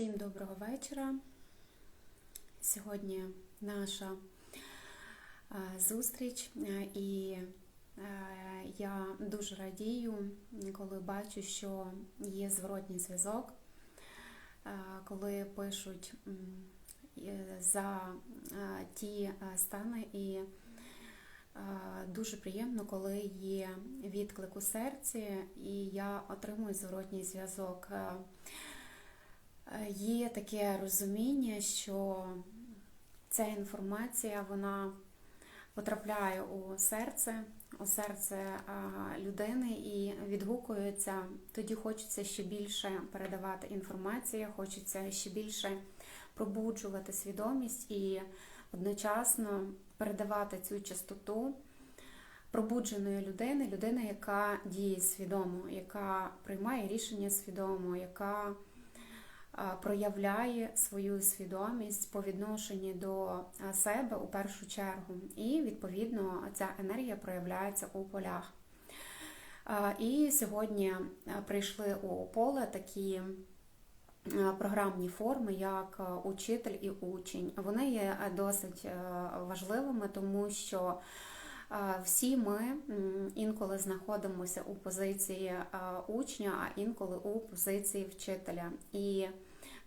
Всім доброго вечора. Сьогодні наша е, зустріч, е, і е, я дуже радію, коли бачу, що є зворотній зв'язок, коли пишуть за ті стани, і дуже приємно, коли є відклик у серці, і я отримую зворотній зв'язок. Е, Є таке розуміння, що ця інформація вона потрапляє у серце, у серце людини і відгукується. Тоді хочеться ще більше передавати інформацію, хочеться ще більше пробуджувати свідомість і одночасно передавати цю частоту пробудженої людини, людини, яка діє свідомо, яка приймає рішення свідомо, яка проявляє свою свідомість по відношенню до себе у першу чергу, і відповідно ця енергія проявляється у полях. І сьогодні прийшли у поле такі програмні форми, як учитель і учень. Вони є досить важливими, тому що всі ми інколи знаходимося у позиції учня, а інколи у позиції вчителя. І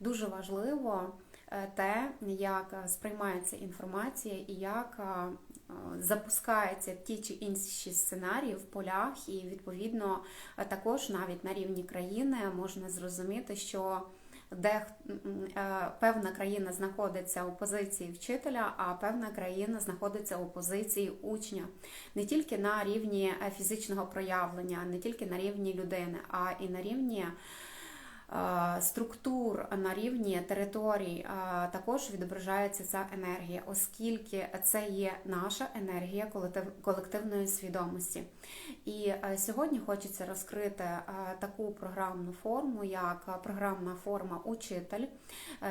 дуже важливо е, те, як сприймається інформація і як е, запускаються ті чи інші сценарії в полях, і відповідно е, також навіть на рівні країни можна зрозуміти, що де е, певна країна знаходиться у позиції вчителя, а певна країна знаходиться у позиції учня. Не тільки на рівні е, фізичного проявлення, не тільки на рівні людини, а і на рівні е, структур, на рівні територій також відображається ця енергія, оскільки це є наша енергія колективної свідомості. І е, сьогодні хочеться розкрити е, таку програмну форму, як е, програмна форма учитель.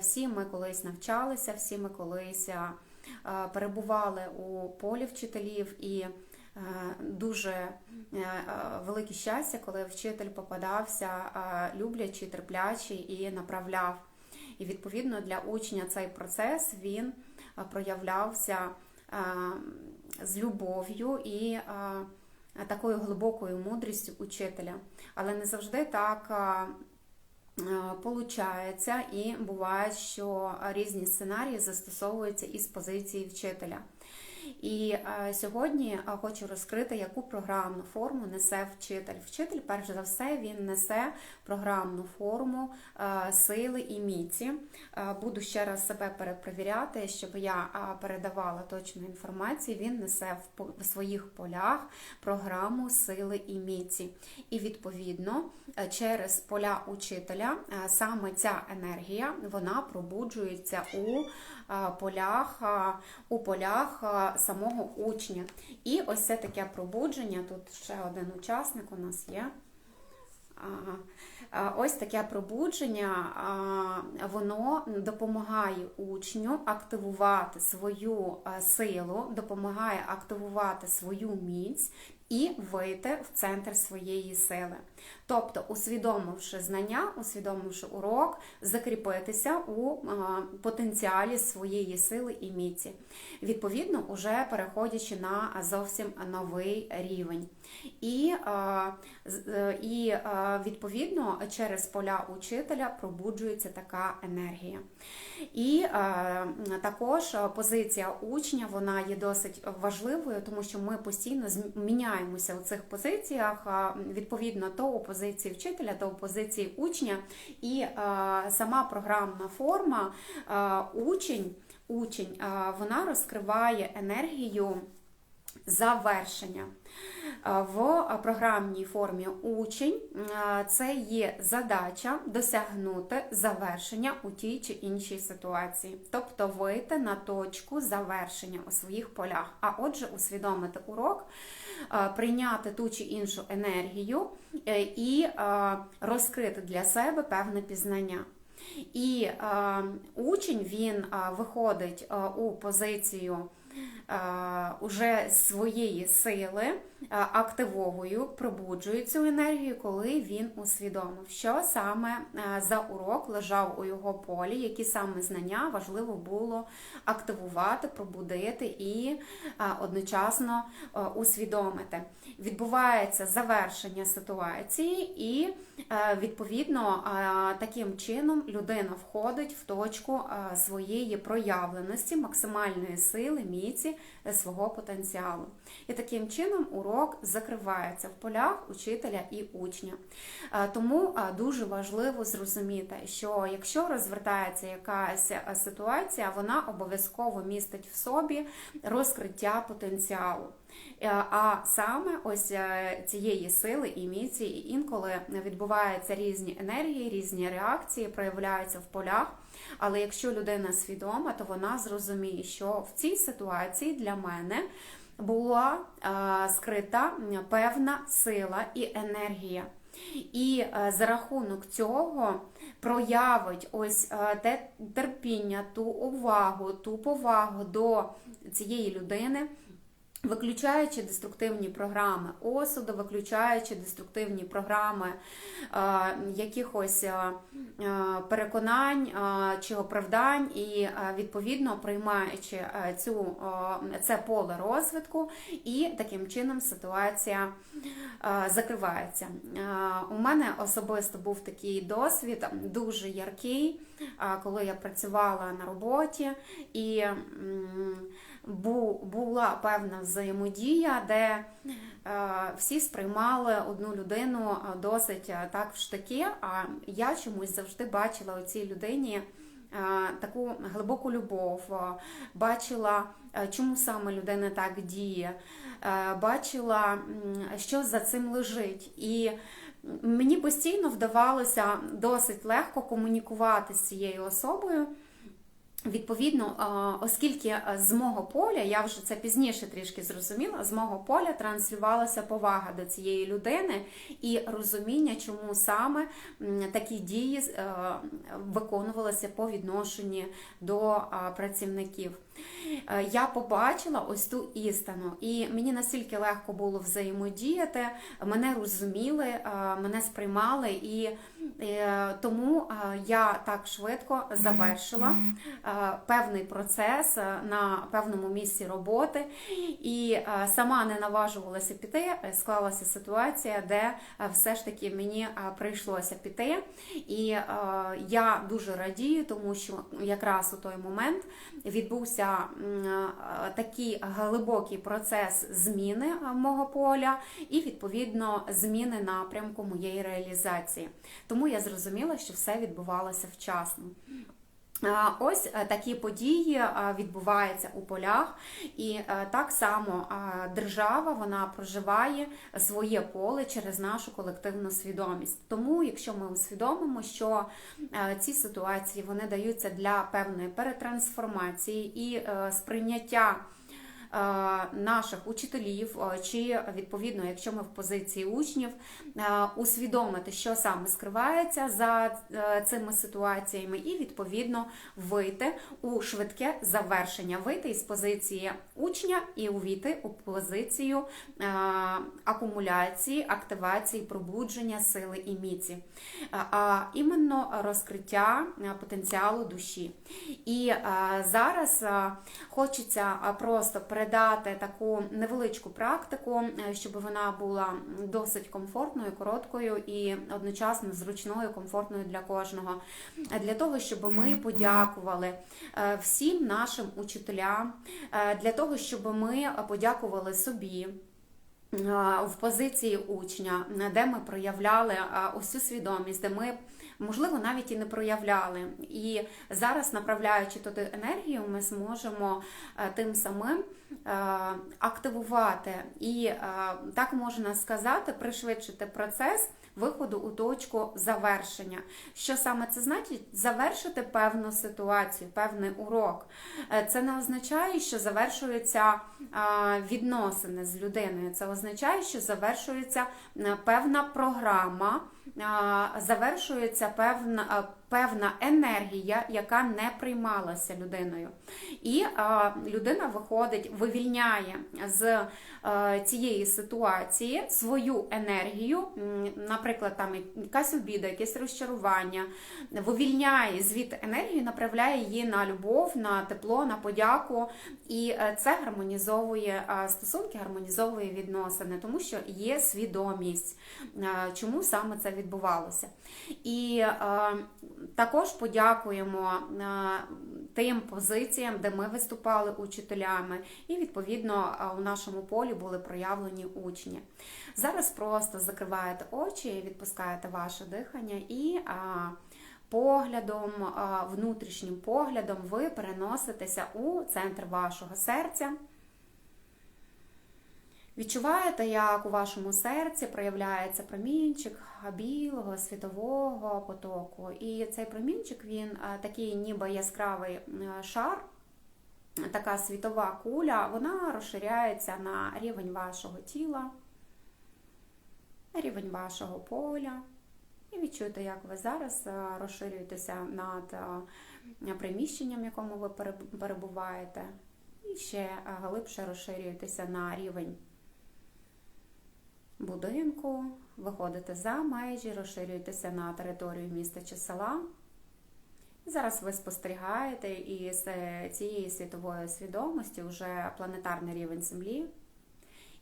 Всі ми колись навчалися, всі ми колись перебували у полі вчителів і дуже е, е, велике щастя, коли вчитель попадався е, люблячий, терплячий і направляв. І відповідно для учня цей процес він е, проявлявся е, з любов'ю і е, такою глибокою мудрістю учителя. Але не завжди так е, е, получається, і буває, що різні сценарії застосовуються із позиції вчителя. І е, сьогодні е, хочу розкрити, яку програмну форму несе вчитель. Вчитель, перш за все, він несе програмну форму е, сили і міці. Буду ще раз себе перепровіряти, щоб я передавала точну інформацію. Він несе в своїх полях програму сили і міці. І відповідно через поля учителя саме ця енергія вона пробуджується у полях, у полях самого учня. І ось це таке пробудження. Тут ще один учасник у нас є. Ось таке пробудження, воно допомагає учню активувати свою силу, допомагає активувати свою міць і вийти в центр своєї сили. Тобто, усвідомивши знання, усвідомивши урок, закріпитися у потенціалі своєї сили і міці. Відповідно, уже переходячи на зовсім новий рівень. І, і відповідно через поля учителя пробуджується така енергія. І також позиція учня вона є досить важливою, тому що ми постійно міняємося у цих позиціях, відповідно то у позиції вчителя, то у позиції учня. І а, сама програмна форма а, учень, учень а, вона розкриває енергію завершення. В програмній формі учень це є задача досягнути завершення у тій чи іншій ситуації, тобто вийти на точку завершення у своїх полях, а отже, усвідомити урок, прийняти ту чи іншу енергію е, і розкрити для себе певне пізнання. І учень він виходить у позицію уже своєї сили, е, активовую, пробуджую цю енергію, коли він усвідомив, що саме е, за урок лежав у його полі, які саме знання важливо було активувати, пробудити і е, одночасно е, усвідомити. Відбувається завершення ситуації, і е, відповідно е, таким чином людина входить в точку е, своєї проявленості, максимальної сили, міці е, свого потенціалу. І таким чином урок закривається в полях учителя і учня. Е, Тому е, дуже важливо зрозуміти, що якщо розвертається якась е, ситуація, вона обов'язково містить в собі розкриття потенціалу. А саме ось цієї сили і міці, і інколи відбуваються різні енергії, різні реакції, проявляються в полях. Але якщо людина свідома, то вона зрозуміє, що в цій ситуації для мене була е, скрита певна сила і енергія. І е, за рахунок цього проявить ось е, те терпіння, ту увагу, ту повагу до цієї людини, Виключаючи деструктивні програми осуду, виключаючи деструктивні програми е, якихось е, е, переконань е, чи оправдань, і е, відповідно приймаючи е, цю, е, це поле розвитку, і таким чином ситуація е, закривається. Е, у мене особисто був такий досвід, дуже яркий, е, коли я працювала на роботі і. бу- була певна взаємодія, де е, всі сприймали одну людину е, досить е, так в штаки, а я чомусь завжди бачила у цій людині. Таку глибоку любов, бачила, чому саме людина так діє, бачила, що за цим лежить. І мені постійно вдавалося досить легко комунікувати з цією особою. Відповідно, оскільки з мого поля, я вже це пізніше трішки зрозуміла, з мого поля транслювалася повага до цієї людини і розуміння, чому саме такі дії е, виконувалися по відношенні до працівників. Е, Я побачила ось ту істину, і мені настільки легко було взаємодіяти, мене розуміли, е, мене сприймали, і е, тому я так швидко завершила певний процес на певному місці роботи, і сама не наважувалася піти. Склалася ситуація, де все ж таки мені прийшлося піти. І я дуже радію, тому що якраз у той момент відбувся м, е, такий глибокий процес зміни е, мого поля і відповідно зміни напрямку моєї реалізації. Тому я зрозуміла, що все відбувалося вчасно. Ось е, такі події е, відбуваються у полях, і е, так само держава вона проживає своє поле через нашу колективну свідомість. Тому, якщо ми усвідомимо, що ці ситуації вони даються для певної перетрансформації і сприйняття. Е, Наших учителів, е, чи відповідно, якщо ми в позиції учнів, е, усвідомити, що саме скривається за цими ситуаціями, і відповідно вийти у швидке завершення, вийти із позиції учня і увійти у позицію акумуляції, активації, пробудження сили і міці, а іменно розкриття потенціалу душі. І зараз хочеться просто передати таку невеличку практику, е, щоб вона була досить комфортною, короткою і одночасно зручною, комфортною для кожного. Для того, щоб ми подякували е, всім нашим учителям, е, для того, щоб ми подякували собі. В позиції учня, де ми проявляли усю свідомість, де ми, можливо, навіть і не проявляли. І зараз, направляючи туди енергію, ми зможемо е, тим самим е, активувати і, е, так можна сказати, пришвидшити процес виходу у точку завершення. Що саме це значить? Завершити певну ситуацію, певний урок. Е, Це не означає, що завершуються е, відносини з людиною. Це означає, що завершується е, певна програма, е, завершується певна. Е, певна енергія, яка не приймалася людиною. І а, людина виходить, вивільняє з а, цієї ситуації свою енергію, наприклад, там якась обіда, якесь розчарування, вивільняє звідти енергію, направляє її на любов, на тепло, на подяку. І е, це гармонізовує стосунки, гармонізовує відносини, тому що є свідомість, чому саме це відбувалося. І також подякуємо тим позиціям, де ми виступали учителями, і, відповідно, у нашому полі були проявлені учні. Зараз просто закриваєте очі, відпускаєте ваше дихання і поглядом, внутрішнім поглядом ви переноситеся у центр вашого серця. Відчуваєте, як у вашому серці проявляється промінчик білого світового потоку. І цей промінчик, він такий ніби яскравий шар, така світова куля, вона розширяється на рівень вашого тіла, на рівень вашого поля. І відчуєте, як ви зараз розширюєтеся над приміщенням, в якому ви перебуваєте, і ще глибше розширюєтеся на рівень будинку, виходите за межі, розширюєтеся на територію міста чи села. Зараз ви спостерігаєте із цієї світової свідомості вже планетарний рівень Землі.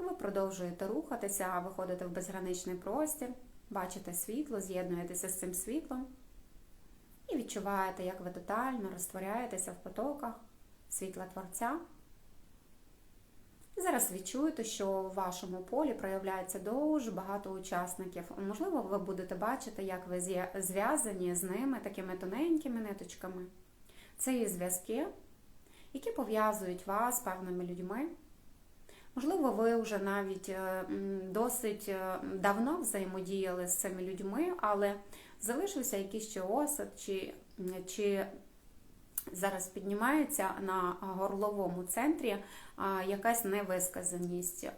І ви продовжуєте рухатися, виходите в безграничний простір, бачите світло, з'єднуєтеся з цим світлом і відчуваєте, як ви тотально розтворяєтеся в потоках світла Творця. Зараз відчуєте, що в вашому полі проявляється дуже багато учасників. Можливо, ви будете бачити, як ви зв'язані з ними такими тоненькими ниточками. Це є зв'язки, які пов'язують вас з певними людьми. Можливо, ви вже навіть е, досить е, давно взаємодіяли з цими людьми, але залишився якийсь ще осад, чи, чи зараз піднімається на горловому центрі якась невисказаність.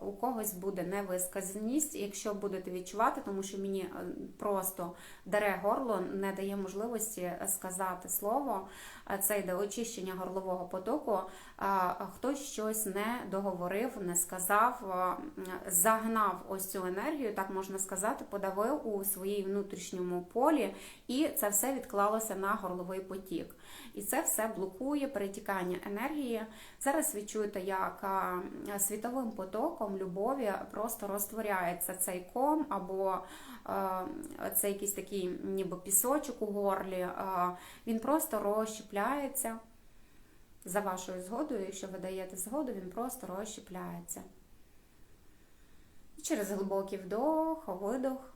У когось буде невисказаність, якщо будете відчувати, тому що мені е, просто даре горло, не дає можливості сказати слово. Це йде очищення горлового потоку. Хтось щось не договорив, не сказав, загнав ось цю енергію, так можна сказати, подавив у своїй внутрішньому полі, і це все відклалося на горловий потік. І це все блокує перетікання енергії. Зараз відчуєте, як світовим потоком любові просто розтворяється цей ком, або це якийсь такий ніби пісочок у горлі. Він просто розщепляється. За вашою згодою, якщо ви даєте згоду, він просто розщепляється. Через глибокий вдох, видох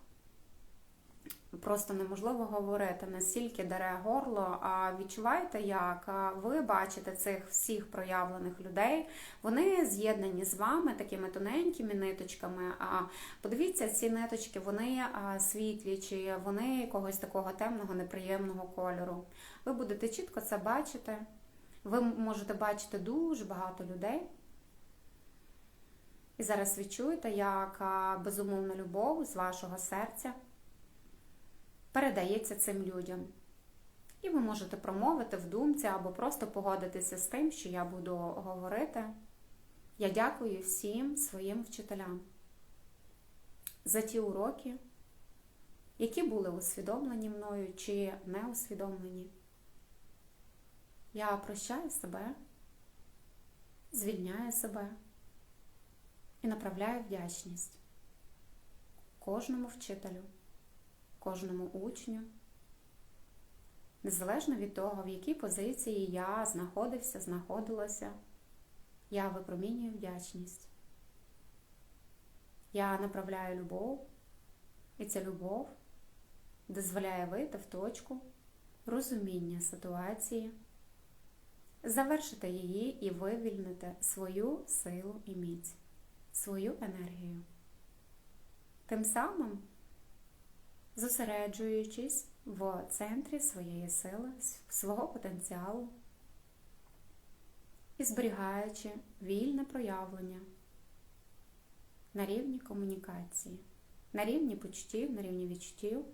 просто неможливо говорити, настільки дере горло. А відчуваєте, як ви бачите цих всіх проявлених людей, вони з'єднані з вами такими тоненькими ниточками. А подивіться, ці ниточки, вони світлі, чи вони якогось такого темного, неприємного кольору. Ви будете чітко це бачити. Ви можете бачити дуже багато людей. І зараз відчуєте, як безумовна любов з вашого серця передається цим людям. І ви можете промовити в думці або просто погодитися з тим, що я буду говорити. Я дякую всім своїм вчителям за ті уроки, які були усвідомлені мною чи не усвідомлені. Я прощаю себе, звільняю себе і направляю вдячність кожному вчителю кожному учню. Незалежно від того, в якій позиції я знаходився, знаходилася, я випромінюю вдячність. Я направляю любов, і ця любов дозволяє вийти в точку розуміння ситуації, завершити її і вивільнити свою силу і міць, свою енергію. Тим самим зосереджуючись в центрі своєї сили, свого потенціалу і зберігаючи вільне проявлення на рівні комунікації, на рівні почуттів, на рівні відчуттів.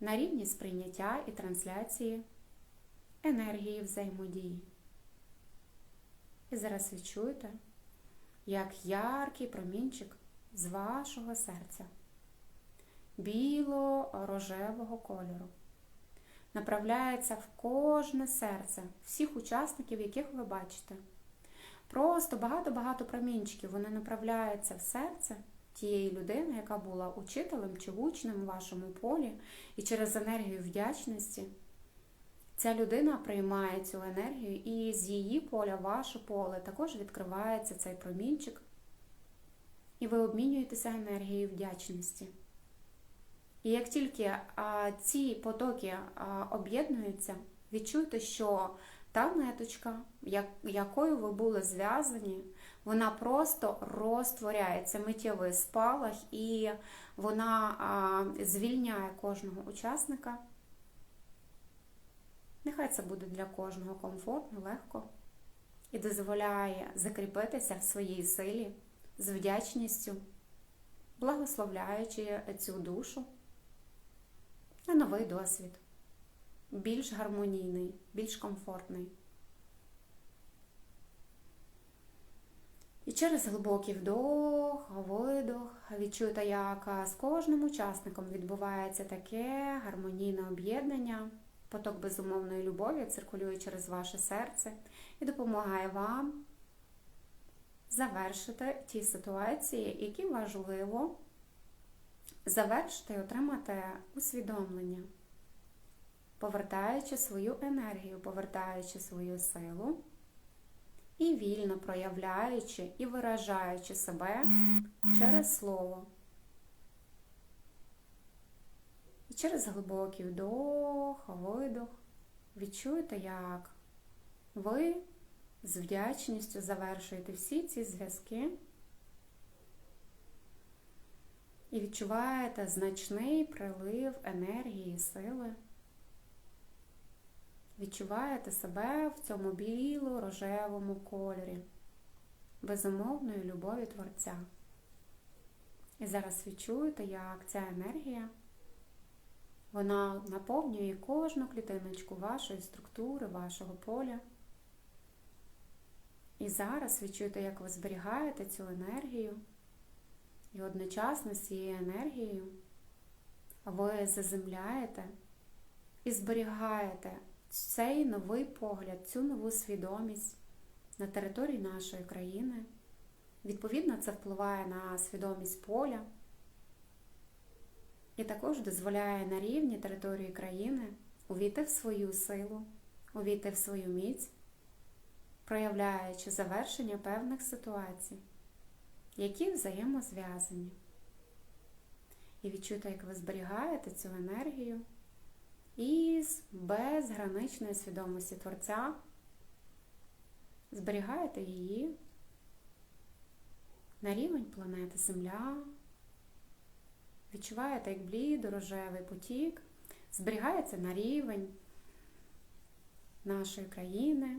на рівні сприйняття і трансляції енергії взаємодії. І зараз відчуйте, як яркий промінчик з вашого серця, біло-рожевого кольору, направляється в кожне серце всіх учасників, яких ви бачите. Просто багато-багато промінчиків вони направляються в серце тієї людини, яка була учителем чи учнем у вашому полі, і через енергію вдячності ця людина приймає цю енергію, і з її поля, ваше поле, також відкривається цей промінчик, і ви обмінюєтеся енергією вдячності. І як тільки а, ці потоки об'єднуються, відчуйте, що та ниточка, як, якою ви були зв'язані, вона просто розтворяється, миттєвий спалах, і вона а, звільняє кожного учасника. Нехай це буде для кожного комфортно, легко і дозволяє закріпитися в своїй силі з вдячністю, благословляючи цю душу на новий досвід, більш гармонійний, більш комфортний. І через глибокий вдох, видох, відчуєте, як з кожним учасником відбувається таке гармонійне об'єднання. Поток безумовної любові циркулює через ваше серце і допомагає вам завершити ті ситуації, які важливо завершити і отримати усвідомлення, повертаючи свою енергію, повертаючи свою силу і вільно проявляючи і виражаючи себе через слово. І через глибокий вдох, видох відчуєте, як ви з вдячністю завершуєте всі ці зв'язки і відчуваєте значний прилив енергії сили. Відчуваєте себе в цьому біло-рожевому кольорі, безумовної любові Творця. І зараз відчуєте, як ця енергія вона наповнює кожну клітиночку вашої структури, вашого поля. І зараз відчуєте, як ви зберігаєте цю енергію. І одночасно з цією енергією ви заземляєте і зберігаєте цей новий погляд, цю нову свідомість на території нашої країни. Відповідно, це впливає на свідомість поля і також дозволяє на рівні території країни увійти в свою силу, увійти в свою міць, проявляючи завершення певних ситуацій, які взаємозв'язані. І відчуйте, як ви зберігаєте цю енергію із безграничної свідомості Творця, зберігаєте її на рівень планети Земля. Відчуваєте, як блідо-рожевий потік зберігається на рівень нашої країни,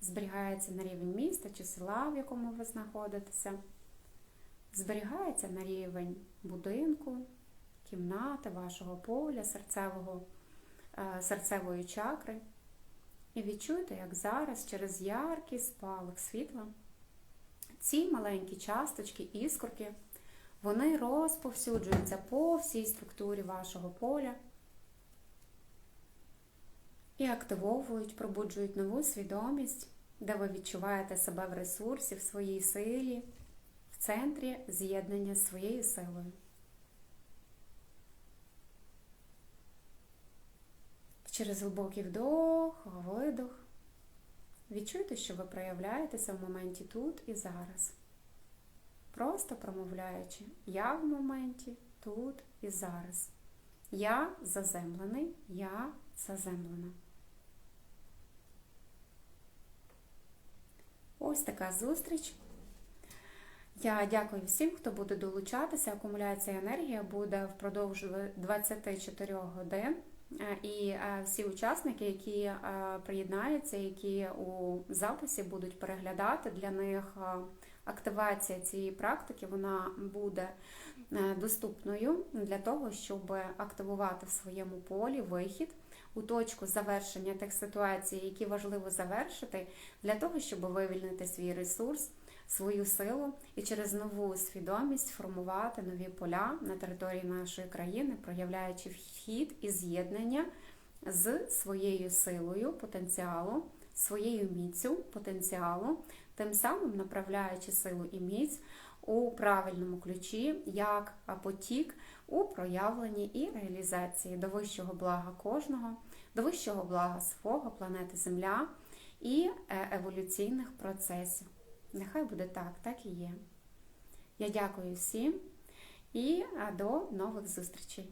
зберігається на рівень міста чи села, в якому ви знаходитеся, зберігається на рівень будинку, кімнати, вашого поля, серцевого, е, серцевої чакри. І відчуйте, як зараз через яркий спалах світла ці маленькі часточки, іскорки вони розповсюджуються по всій структурі вашого поля і активовують, пробуджують нову свідомість, де ви відчуваєте себе в ресурсі, в своїй силі, в центрі з'єднання з своєю силою. Через глибокий вдох, видох. Відчуйте, що ви проявляєтеся в моменті тут і зараз просто промовляючи я в моменті, тут і зараз. Я заземлений, я заземлена. Ось така зустріч. Я дякую всім, хто буде долучатися. Акумуляція енергії буде впродовж 24 годин. Е, і е, всі учасники, які е, приєднаються, які у записі будуть переглядати, для них активація цієї практики вона буде доступною для того, щоб активувати в своєму полі вихід у точку завершення тих ситуацій, які важливо завершити, для того, щоб вивільнити свій ресурс, свою силу і через нову свідомість формувати нові поля на території нашої країни, проявляючи вхід і з'єднання з своєю силою потенціалу, своєю міцю потенціалу, тим самим направляючи силу і міць у правильному ключі, як потік у проявленні і реалізації до вищого блага кожного, до вищого блага свого планети Земля і е, еволюційних процесів. Нехай буде так, так і є. Я дякую всім і е, до нових зустрічей.